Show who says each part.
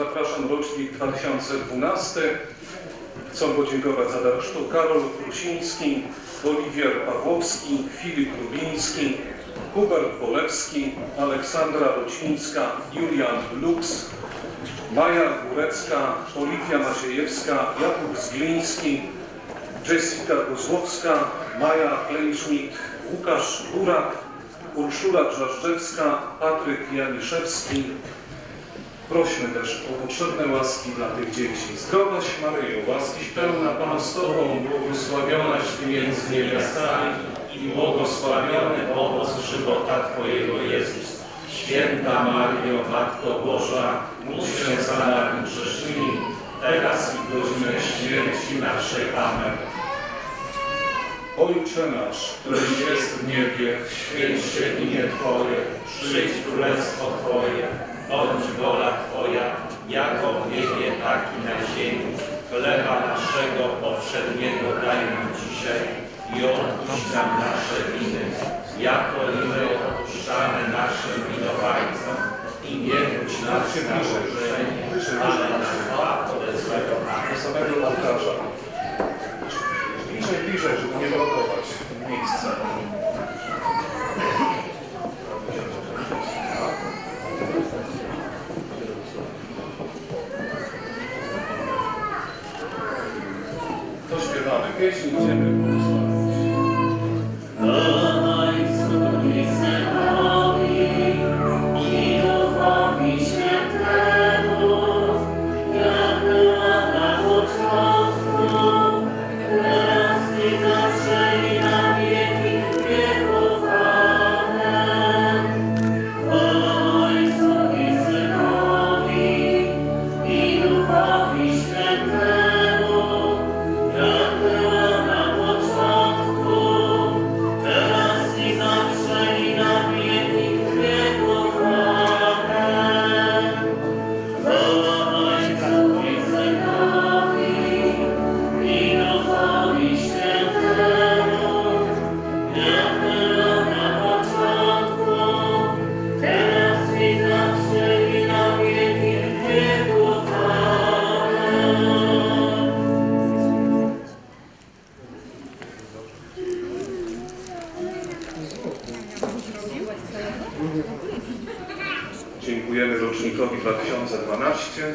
Speaker 1: Zapraszam rocznik 2012. Chcą podziękować za dar chrztu Karol Prusiński, Oliwier Pawłowski, Filip Lubiński, Hubert Wolewski, Aleksandra Rocińska, Julian Lux, Maja Górecka, Oliwia Maciejewska, Jakub Zgliński, Jessica Kozłowska, Maja Kleinschmidt, Łukasz Burak, Urszula Drzażdżewska, Patryk Janiszewski. Prośmy też o potrzebne łaski dla tych dzieci. Zdrowaś Maryjo, łaskiś pełna Pan z Tobą,
Speaker 2: Błogosławionaś Ty między niewiastami i błogosławiony owoc żywota Twojego Jezus. Święta Maryjo, Matko Boża, módl się za nami grzesznymi, teraz i w godzinę śmierci naszej. Amen.
Speaker 1: Ojcze nasz,
Speaker 2: Któryś jest w niebie, święć się imię Twoje, przyjdź królestwo Twoje, bądź wola Twoja, jako w niebie, tak i na ziemi. Chleba naszego powszedniego daj nam dzisiaj i odpuść nam nasze winy, jako i my odpuszczamy naszym winowajcom. I nie wódź nas na kuszenie, ale nas zbaw ode złego.
Speaker 1: Samego ołtarza. clarification, Jimmy. Dziękujemy rocznikowi 2012.